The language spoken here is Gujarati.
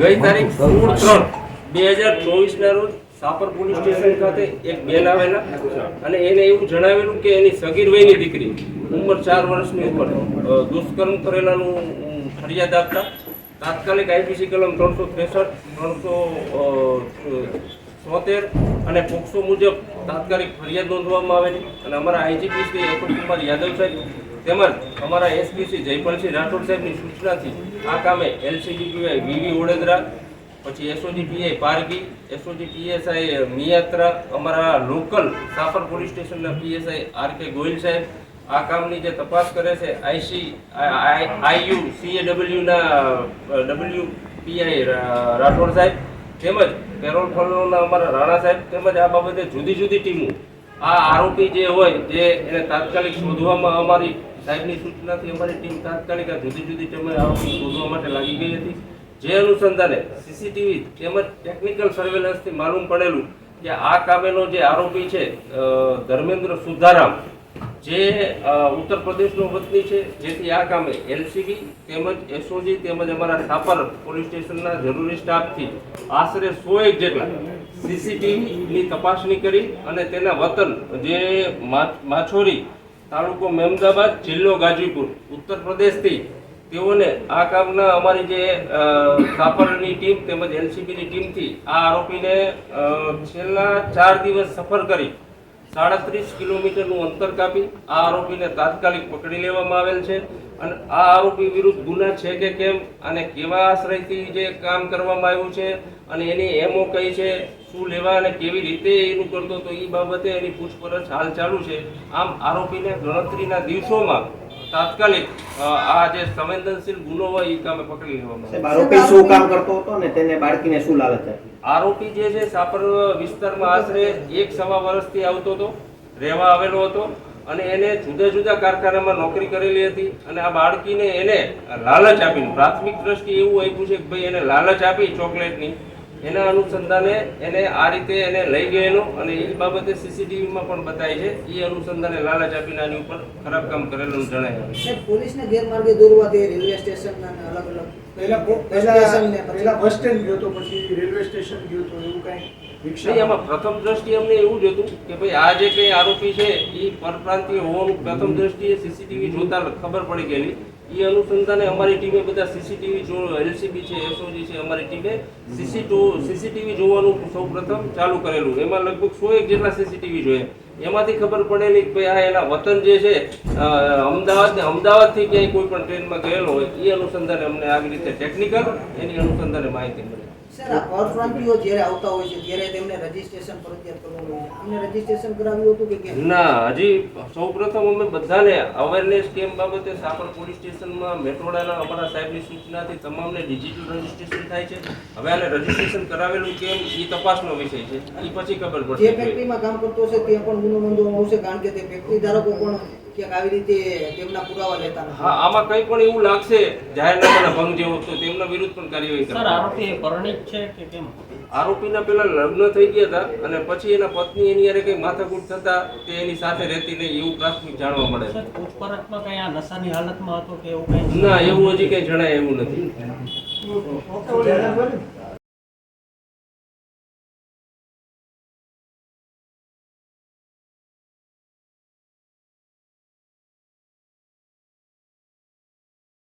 ગઈ તારીખ સોળ ત્રણ, બે હજાર ચોવીસના રોજ સાપર પોલીસ સ્ટેશન ખાતે એક બેન આવેલા અને એને એવું જણાવેલું કે એની સગીર વયની દીકરી, ઉંમર ચાર વર્ષની ઉપર દુષ્કર્મ કરેલાનું ફરિયાદ આપતા, તાત્કાલિક આઈપીસી કલમ ત્રણસો ત્રેસઠ, ત્રણસો સોતેર અને પોક્સો મુજબ તાત્કાલિક ફરિયાદ નોંધવામાં આવેલી અને અમારા આઈજીપી શ્રી અતુલ કુમાર યાદવ સાહેબ તેમજ અમારા એસબીસી જયપાલસિંહ રાઠોડ સાહેબની સૂચનાથી આ કામે એલસીબી વીવી વડોદરા, પછી SOG PI Pargi SOG PSI Miyatra, અમારા લોકલ સાપર પોલીસ સ્ટેશનના પીએસઆઈ આર કે ગોયલ સાહેબ આ કામની જે તપાસ કરે છે આઈસી આઈયુ સીએડબલ્યુના ડબલ્યુ પીઆઈ રાઠોડ સાહેબ, તેમજ પેરોલ ફોલોના અમારા રાણા સાહેબ, તેમજ આ બાબતે જુદી જુદી ટીમો. આ આરોપી જે હોય જે એને તાત્કાલિક શોધવામાં અમારી સાહેબની સૂચનાથી અમારી ટીમ તાત્કાલિક જુદી જુદી ટીમે આરોપી શોધવા માટે લાગી ગઈ હતી. જે અનુસંધાને સીસીટીવી તેમજ ટેકનિકલ સર્વેલન્સથી માલુમ પડેલું કે આ કામેનો જે આરોપી છે ધર્મેન્દ્ર સુધારામ, જે ઉત્તર પ્રદેશનો વતની છે, જેથી આ કામે એલસીબી તેમજ એસઓજી તેમજ અમારા સાપર પોલીસ સ્ટેશનના જરૂરી સ્ટાફથી આશરે સો એક જેટલા સીસીટીવીની તપાસણી કરી અને તેના વતન જે માછોરી તાલુકો મહેમદાબાદ, જિલ્લો ગાજીપુર. ઉત્તર પ્રદેશથી તેઓને આ કામના અમારી જે કાપડની ટીમ તેમજ એલસીબીની ટીમથી આ આરોપીને છેલ્લા ચાર દિવસ સફર કરી સાડત્રીસ કિલોમીટરનું અંતર કાપી આ આરોપીને તાત્કાલિક પકડી લેવામાં આવેલ છે અને આ આરોપી વિરુદ્ધ ગુના છે કે કેમ અને કેવા આશ્રયથી જે કામ કરવામાં આવ્યું છે અને એની એમઓ કઈ છે, શું લેવા અને કેવી રીતે એનું કરતો તો એ બાબતે એની પૂછપરછ હાલ ચાલુ છે. આમ આરોપીને ગણતરીના દિવસોમાં તાત્કાલિક આ જે સંવેદનશીલ ગુનો હોય એ કામે પકડી લેવામાં આરોપી શું કામ કરતો હતો ને તેને બાળકીને શું લાલચ આરોપી જે છે સાપર વિસ્તારમાં આશરે એક સવા વર્ષથી આવતો હતો રહેવા આવેલો હતો અને એને જુદા જુદા કારખાનામાં નોકરી કરેલી હતી અને આ બાળકીને એને લાલચ આપીને પ્રાથમિક દ્રષ્ટિએ એવું આપ્યું છે કે ભાઈ એને લાલચ આપી ચોકલેટની એના અનુસંધાને એને આ રીતે એને લઈ ગયેલો અને એ બાબતે સીસીટીવીમાં પણ બતાય છે. એ અનુસંધાને લાલચ આપીને આની ઉપર ખરાબ કામ કરેલું જણાય પોલીસને ગેરમાર્ગે દોરવા તે રેલવે સ્ટેશન અલગ અલગ પહેલા પહેલા બસ સ્ટેન્ડ ગયો તો પછી રેલવે સ્ટેશન ગયો તો એવું કઈ નહીં પ્રથમ દ્રષ્ટિએ અમને એવું જ હતું કે ભાઈ આ જે કંઈ આરોપી છે એ પરપ્રાંતીય હોવાનું પ્રથમ દ્રષ્ટિએ સીસીટીવી જોતા ખબર પડી ગયેલી. એ અનુસંધાને અમારી ટીમે બધા સીસીટીવી જો એલસીબી છે એસઓજી છે અમારી ટીમે સીસી સીસીટીવી જોવાનું સૌ પ્રથમ ચાલુ કરેલું. એમાં લગભગ સો એક જેટલા સીસીટીવી જોયા. એમાંથી ખબર પડેલી કે ભાઈ આ એના વતન જે છે અમદાવાદ ને અમદાવાદથી ક્યાંય કોઈ પણ ટ્રેનમાં ગયેલો હોય એ અનુસંધાને અમને આવી રીતે ટેકનિકલ એની અનુસંધાને માહિતી મળી. સર આ પરપ્રાંતિયો જ્યારે આવતા હોય છે ત્યારે તેમને રજીસ્ટ્રેશન ફરજિયાત કરવાનું હોય. છે આમને રજીસ્ટ્રેશન કરાવ્યું હતું કે કેમ? ના હજી સૌપ્રથમ અમે બધાને અવેરનેસ કેમ બાબતે સાપર પોલીસ સ્ટેશનમાં મેટ્રોડાના અમારા સાહેબની સૂચનાથી તમામને ડિજિટલ રજીસ્ટ્રેશન થાય છે. હવે આને રજીસ્ટ્રેશન કરાવેલું કેમ એ તપાસનો વિષય છે. એ પછી ખબર જે પડશે ફેક્ટરીમાં કામ કરતો હશે ત્યાં પણ ગુનો નોંધવામાં આવશે કારણ કે તે ફેક્ટરી ધારકો પણ ક્યાંક આવી રીતે તેમના પુરાવા લેતા હા આમાં કંઈ પણ એવું લાગશે જાહેરનામાના ભંગ જેવો તો તેમના વિરુદ્ધ પણ કાર્યવાહી સર આરોપી પરણિત છે કે કેમ? આરોપીના પેલા લગ્ન થઈ ગયા હતા અને પછી એના પત્ની એની યારે કઈ માથાકૂટ થતા તે એની સાથે રહેતી નહીં એવું પ્રાથમિક જાણવા મળે છે. પૂછપરછમાં કઈ આ નશાની હાલતમાં હતો કે એવું કઈ? ના એવું હજી કંઈ જણાય એવું નથી.